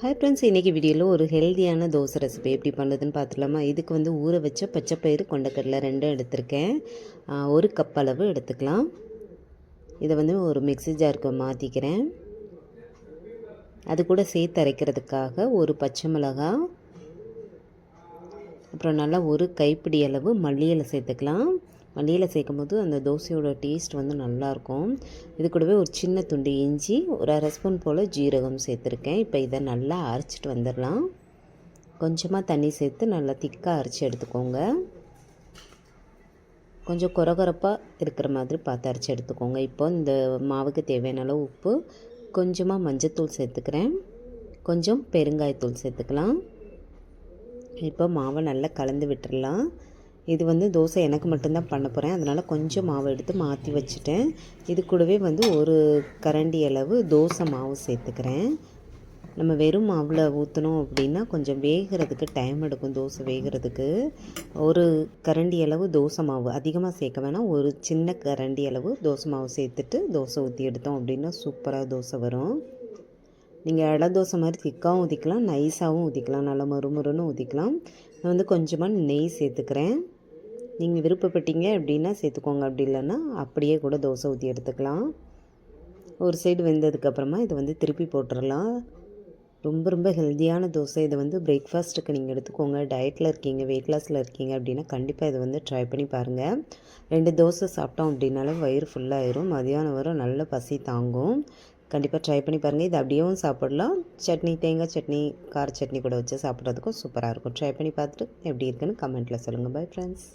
Hi friends இன்றைக்கி வீடியோவில் ஒரு ஹெல்தியான தோசை ரெசிபி எப்படி பண்ணுறதுன்னு பார்த்துலாமா இதுக்கு வந்து ஊற வச்ச பச்சைப்பயிறு கொண்டக்கடலை ரெண்டும் எடுத்திருக்கேன். ஒரு கப் அளவு எடுத்துக்கலாம். இதை வந்து ஒரு மிக்சி ஜாருக்கு மாற்றிக்கிறேன் அது கூட சேர்த்து அரைக்கிறதுக்காக ஒரு பச்சை மிளகாய் அப்புறம் நல்லா ஒரு கைப்பிடி அளவு மல்லியில் சேர்த்துக்கலாம். வண்டியில் சேர்க்கும் போது அந்த தோசையோட டேஸ்ட் வந்து நல்லாயிருக்கும். இது கூடவே ஒரு சின்ன துண்டு இஞ்சி ஒரு அரை ஸ்பூன் போல் ஜீரகம் சேர்த்துருக்கேன். இப்போ இதை நல்லா அரைச்சிட்டு வந்துடலாம். கொஞ்சமாக தண்ணி சேர்த்து நல்லா திக்காக அரைச்சி எடுத்துக்கோங்க. கொஞ்சம் குறகுறப்பாக இருக்கிற மாதிரி பார்த்து அரைச்சி எடுத்துக்கோங்க. இப்போ இந்த மாவுக்கு தேவையான அளவு உப்பு கொஞ்சமாக மஞ்சத்தூள் சேர்த்துக்கிறேன். கொஞ்சம் பெருங்காயத்தூள் சேர்த்துக்கலாம். இப்போ மாவை நல்லா கலந்து விட்டுடலாம் இது வந்து தோசை எனக்கு மட்டும்தான் பண்ண போகிறேன் அதனால் கொஞ்சம் மாவு எடுத்து மாற்றி வச்சுட்டேன். இது கூடவே வந்து ஒரு கரண்டி அளவு தோசை மாவு சேர்த்துக்கிறேன். நம்ம வெறும் மாவில் ஊற்றினோம் அப்படின்னா கொஞ்சம் வேகிறதுக்கு டைம் எடுக்கும் தோசை வேகிறதுக்கு. ஒரு கரண்டி அளவு தோசை மாவு அதிகமாக சேர்க்க வேணாம். ஒரு சின்ன கரண்டி அளவு தோசை மாவு சேர்த்துட்டு தோசை ஊற்றி எடுத்தோம் அப்படின்னா சூப்பராக தோசை வரும். நீங்கள் இட தோசை மாதிரி திக்காகவும் ஊதிக்கலாம் நைஸாகவும் ஊதிக்கலாம் நல்லா மறுமுறுன்னு ஊற்றிக்கலாம் நான் வந்து கொஞ்சமாக நெய் சேர்த்துக்கிறேன். நீங்கள் விருப்பப்பட்டீங்க அப்படின்னா சேர்த்துக்கோங்க. அப்படி இல்லைன்னா அப்படியே கூட தோசை ஊற்றி எடுத்துக்கலாம். ஒரு சைடு வெந்ததுக்கப்புறமா இதை வந்து திருப்பி போட்டுடலாம் ரொம்ப ரொம்ப ஹெல்த்தியான தோசை. இதை வந்து பிரேக்ஃபாஸ்ட்டுக்கு நீங்கள் எடுத்துக்கோங்க. டயட்டில் இருக்கீங்க வெயிட் லாஸில் இருக்கீங்க அப்படின்னா கண்டிப்பாக இதை வந்து ட்ரை பண்ணி பாருங்கள் ரெண்டு தோசை சாப்பிட்டோம் அப்படின்னாலும் வயிறு ஃபுல்லாகிடும் மதியானம் வரும் நல்ல பசி தாங்கும். கண்டிப்பாக ட்ரை பண்ணி பாருங்கள் இது அப்படியேவும் சாப்பிடலாம். சட்னி தேங்காய் சட்னி கார சட்னி கூட வச்சு சாப்பிட்றதுக்கும் சூப்பராக இருக்கும். ட்ரை பண்ணி பார்த்துட்டு எப்படி இருக்குன்னு கமெண்ட்டில் சொல்லுங்கள் பை ஃப்ரெண்ட்ஸ்